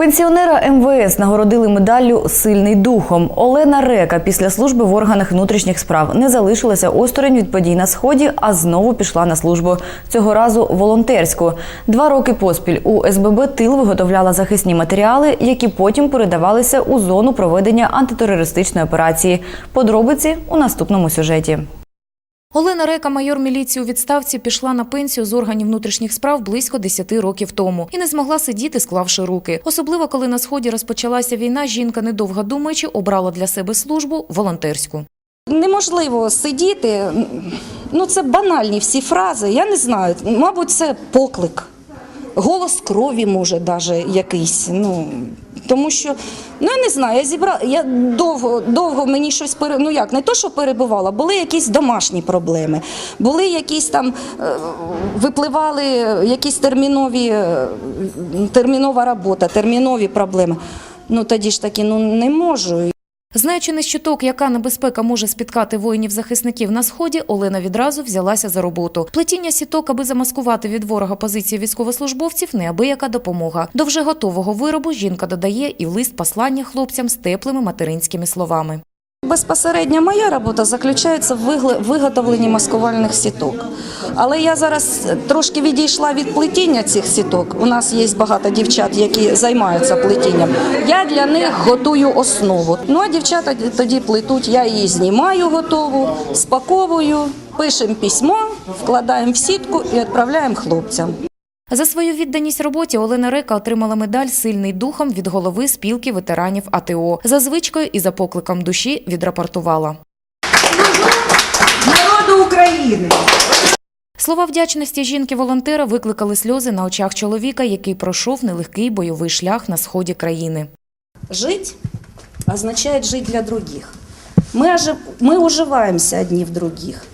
Пенсіонера МВС нагородили медаллю Сильний духом. Олена Река після служби в органах внутрішніх справ не залишилася осторонь від подій на сході, а знову пішла на службу. Цього разу волонтерську. Два роки поспіль у СББ тил виготовляла захисні матеріали, які потім передавалися у зону проведення антитерористичної операції. Подробиці у наступному сюжеті. Олена Река, майор міліції у відставці, пішла на пенсію з органів внутрішніх справ близько 10 років тому і не змогла сидіти, склавши руки. Особливо, коли на сході розпочалася війна, жінка, недовго думаючи, обрала для себе службу волонтерську. Неможливо сидіти. Ну це банальні всі фрази. Я не знаю. Мабуть, це поклик. Голос крові може навіть якийсь. Ну тому що ну я не знаю, я зібрала. Я довго, довго мені щось пере, ну як не то, що перебувала, були якісь домашні проблеми, були якісь там е, випливали якісь термінові е, термінова робота, термінові проблеми. Ну тоді ж таки ну не можу. Знаючи на щиток, яка небезпека може спіткати воїнів-захисників на сході, Олена відразу взялася за роботу. Плетіння сіток, аби замаскувати від ворога позиції військовослужбовців, неабияка допомога. До вже готового виробу жінка додає і лист послання хлопцям з теплими материнськими словами. Безпосередньо моя робота заключається в виготовленні маскувальних сіток. Але я зараз трошки відійшла від плетіння цих сіток. У нас є багато дівчат, які займаються плетінням. Я для них готую основу. Ну а дівчата тоді плетуть, я її знімаю готову, спаковую, пишемо письмо, вкладаємо в сітку і відправляємо хлопцям. За свою відданість роботі Олена Река отримала медаль Сильний духом від голови спілки ветеранів АТО. За звичкою і за покликом душі відрапортувала. народу України. Слова вдячності жінки-волонтера викликали сльози на очах чоловіка, який пройшов нелегкий бойовий шлях на сході країни. Жить означает жить для других. Мы, ожи- мы уживаемся одни в других.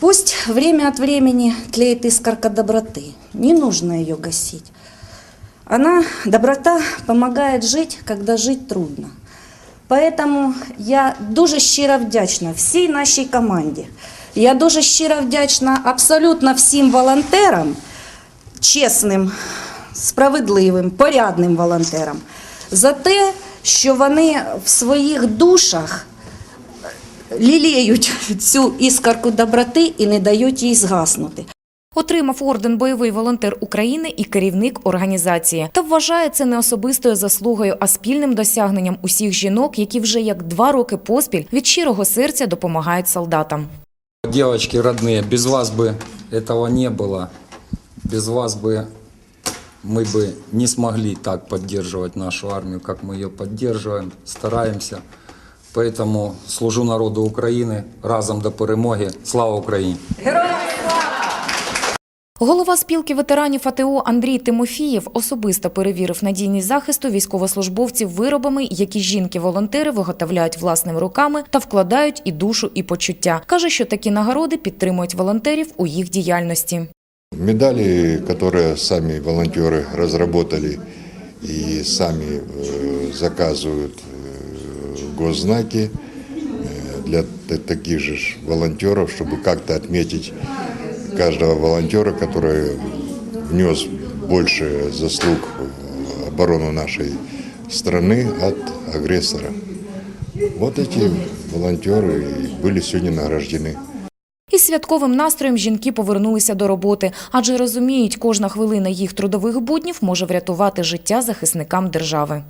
Пусть время от времени тлеет искорка доброты. Не нужно ее гасить. Она, доброта, помогает жить, когда жить трудно. Поэтому я дуже щиро вдячна всій нашій команді. Я дуже щиро вдячна абсолютно всім волонтерам, чесним, справедливим, порядним волонтерам за те, що вони в своїх душах ліліють цю іскорку доброти і не дають їй згаснути. Отримав орден бойовий волонтер України і керівник організації. Та вважає це не особистою заслугою, а спільним досягненням усіх жінок, які вже як два роки поспіль від щирого серця допомагають солдатам. Девочки родные, без вас бы этого не было. Без вас бы мы бы не смогли так поддерживать нашу армию, как мы ее поддерживаем, стараемся. Поэтому служу народу України разом до перемоги. Слава Україні! Голова спілки ветеранів АТО Андрій Тимофієв особисто перевірив надійність захисту військовослужбовців виробами, які жінки-волонтери виготовляють власними руками та вкладають і душу, і почуття. каже, що такі нагороди підтримують волонтерів у їх діяльності. Медали, которые сами волонтеры разработали и сами э, заказывают э, госзнаки э, для т- таких же ж волонтеров, чтобы как-то отметить каждого волонтера, который внес больше заслуг в оборону нашей страны от агрессора. Вот эти волонтеры и были сегодня награждены. Із святковим настроєм жінки повернулися до роботи, адже розуміють, кожна хвилина їх трудових буднів може врятувати життя захисникам держави.